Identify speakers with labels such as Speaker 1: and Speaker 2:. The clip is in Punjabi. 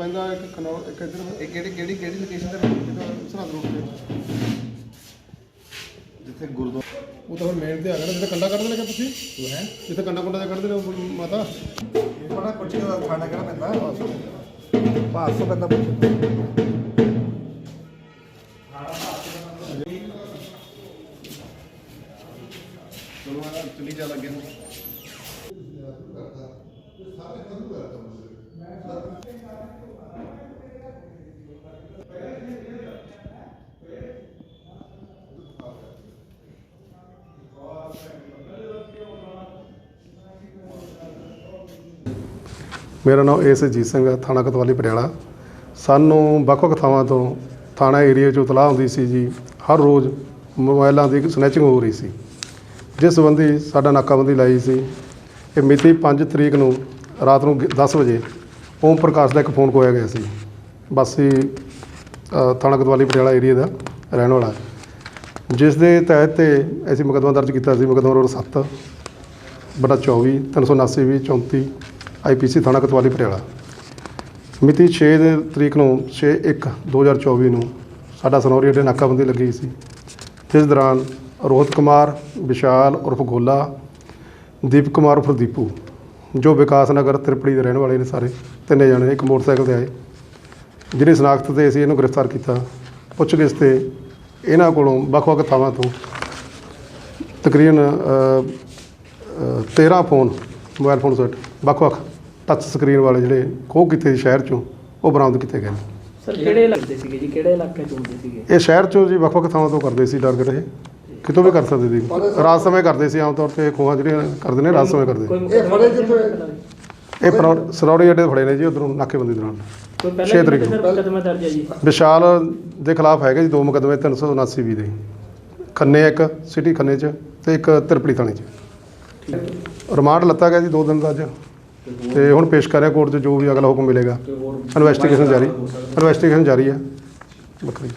Speaker 1: ਪੈਂਦਾ ਇੱਕ ਕਨੌਰ ਇੱਕ ਇੱਧਰ
Speaker 2: ਇਹ ਕਿਹੜੀ ਕਿਹੜੀ ਕਿਹੜੀ ਲੋਕੇਸ਼ਨ ਤੇ ਰਹਿੰਦੇ?
Speaker 1: ਇਹਦਾ ਸਰਹੱਦ ਰੋਡ ਤੇ।
Speaker 2: ਜਿੱਥੇ ਗੁਰਦੁਆਰਾ
Speaker 1: ਉਹ ਤਾਂ ਹੁਣ ਮੇਨ ਤੇ ਆ ਗਿਆ ਨਾ ਜਿੱਥੇ ਕੰਡਾ ਕੱਢਦੇ ਨੇ ਕਿ ਤੁਸੀਂ?
Speaker 2: ਹੈ?
Speaker 1: ਜਿੱਥੇ ਕੰਡਾ ਕੁੰਡਾ ਜਿਹਾ ਕੱਢਦੇ ਨੇ ਉਹ ਮਾਤਾ।
Speaker 2: ਇਹ ਬੜਾ ਕੁਛ ਖਾਣਾ ਕਿਹੜਾ ਪੈਂਦਾ? ਭਾਸੋ ਪੈਂਦਾ ਪੁੱਛ। ਚਲੋ ਆ ਚਲੀ ਜਾ ਲੱਗੇ ਨੂੰ।
Speaker 1: ਮੇਰਾ ਨਾਮ ਏਸ ਜੀਤ ਸਿੰਘ ਹੈ ਥਾਣਾ ਕਤਵਾਲੀ ਪਟਿਆਲਾ। ਸਾਨੂੰ ਵੱਖ-ਵੱਖ ਥਾਵਾਂ ਤੋਂ ਥਾਣਾ ਏਰੀਆ 'ਚੋਂ ਤਲਾਹ ਹੁੰਦੀ ਸੀ ਜੀ ਹਰ ਰੋਜ਼ ਮੋਬਾਈਲਾਂ ਦੀ ਸਨੈਚਿੰਗ ਹੋ ਰਹੀ ਸੀ। ਜਿਸ ਸੰਬੰਧੀ ਸਾਡਾ ਨਾਕਾਬੰਦੀ ਲਾਈ ਸੀ। ਇਹ ਮਿਤੀ 5 ਤਰੀਕ ਨੂੰ ਰਾਤ ਨੂੰ 10 ਵਜੇ ਓਮ ਪ੍ਰਕਾਸ਼ ਦਾ ਇੱਕ ਫੋਨ ਕੋਇਆ ਗਿਆ ਸੀ। ਬਾਸੀ ਅ, ਥਾਣਾ ਕਤਵਾਲੀ ਪਟਿਆਲਾ ਏਰੀਆ ਦਾ ਰਹਿਣ ਵਾਲਾ। ਜਿਸ ਦੇ ਤਹਿਤ ਤੇ ਅਸੀਂ ਮੁਕੱਦਮਾ ਦਰਜ ਕੀਤਾ ਸੀ ਮੁਕੱਦਮਾ ਨੰਬਰ 7 ਬਟਾ 24 379 ਵੀ 34 ਆਈਪੀਸੀ ਥਾਣਾ ਕਤਵਾਲੀ ਪਟਿਆਲਾ। ਮਿਤੀ 6 ਦੇ ਤਰੀਕ ਨੂੰ 6 1 2024 ਨੂੰ ਸਾਡਾ ਸਨੌਰੀ ਅੱਡੇ ਨਾਕਾਬੰਦੀ ਲੱਗੀ ਸੀ। ਜਿਸ ਦੌਰਾਨ ਰੋਹਿਤ ਕੁਮਾਰ ਵਿਸ਼ਾਲ ਉਰਫ ਗੋਲਾ ਦੀਪ ਕੁਮਾਰ ਉਰਫ ਦੀਪੂ ਜੋ ਵਿਕਾਸ ਨਗਰ ਤ੍ਰਿਪੜੀ ਦੇ ਰਹਿਣ ਵਾਲੇ ਨੇ ਸਾਰੇ ਤਿੰਨੇ ਜਣੇ ਇੱਕ ਮੋਟਰਸਾਈਕਲ ਤੇ ਆਏ। ਜਿਹਦੀ ਸ਼ਨਾਖਤ ਤੇ ਅਸੀਂ ਇਹਨੂੰ ਗ੍ਰਿਫਤਾਰ ਕੀਤਾ। ਪੁੱਛਗਿੱਛ ਤੇ ਇਹਨਾਂ ਕੋਲੋਂ ਵੱਖ-ਵੱਖ ਥਾਵਾਂ ਤੋਂ ਤਕਰੀਬਨ ਅ, 13 ਫੋਨ ਮੋਬਾਈਲ ਫੋਨ ਸੈੱਟ ਵੱਖ-ਵੱਖ ਟੱਚ ਸਕਰੀਨ ਵਾਲੇ ਜਿਹੜੇ ਖੋਹ ਕੀਤੇ ਸੀ ਸ਼ਹਿਰ ਚੋਂ ਉਹ ਬਰਾਮਦ ਕੀਤੇ ਗਏ ਨੇ।
Speaker 3: ਸਰ ਕਿਹੜੇ ਇਲਾਕੇ ਸੀਗੇ ਜੀ? ਕਿਹੜੇ ਇਲਾਕੇ ਚ ਹੁੰਦੇ ਸੀਗੇ?
Speaker 1: ਇਹ ਸ਼ਹਿਰ ਚੋਂ ਜੀ ਵੱਖ-ਵੱਖ ਥਾਵਾਂ ਤੋਂ ਕਰਦੇ ਸੀ ਟਾਰਗੇਟ ਇਹ। ਕਿਤੋਂ ਵੀ ਕਰ ਸਕਦੇ ਸੀ। ਰਾਤ ਸਮੇਂ ਕਰਦੇ ਸੀ ਆਮ ਤੌਰ ਤੇ ਖੋਹਾਂ ਜਿਹੜੀਆਂ ਕਰਦੇ ਨੇ ਰਾਤ ਸਮੇਂ ਕਰਦੇ
Speaker 3: ਕੋਈ ਮੁਕੱਦਮਾ
Speaker 4: ਫੜੇ ਕਿੱਥੇ?
Speaker 1: ਇਹ ਸਰੌੜੀ ਅੱਡੇ ਤੋਂ ਫੜੇ ਨੇ ਜੀ ਉਧਰੋਂ ਨਾਕੇਬੰਦੀ ਦੌਰਾਨ।
Speaker 3: ਕੋਈ
Speaker 1: ਛੇ
Speaker 3: ਪਹਿਲਾਂ
Speaker 1: ਤਰੀਕ
Speaker 3: ਕਿਤੇ
Speaker 1: ਨੂੰ।
Speaker 3: ਸਰ ਮੁਕੱਦਮਾ ਦਰਜ ਹੈ ਜੀ?
Speaker 1: ਵਿਸ਼ਾਲ ਦੇ ਖਿਲਾਫ ਹੈਗੇ ਜੀ ਦੋ ਮੁਕੱਦਮੇ 379 ਵੀ ਦੇ। ਖੰਨੇ ਇੱਕ ਸਿਟੀ ਖੰਨੇ ਚ ਤੇ ਇੱਕ ਤਿਰਪੜੀ ਥਾਣੇ ਚ। ਰਿਮਾਂਡ ਲੱਤਾ ਗਿਆ ਜੀ ਦੋ ਦਿਨ ਦਾ ਅੱਜ। ਤੇ ਹੁਣ ਪੇਸ਼ ਕਰ ਰਿਹਾ ਕੋਰਟ 'ਚ ਜੋ ਵੀ ਅਗਲਾ ਹੁਕਮ ਮਿਲੇਗਾ। ਇਨਵੈਸਟੀਗੇਸ਼ਨ ਜਾਰੀ। ਇਨਵੈਸਟੀਗੇਸ਼ਨ ਜਾਰੀ ਹੈ। ਬੱਕਰੀ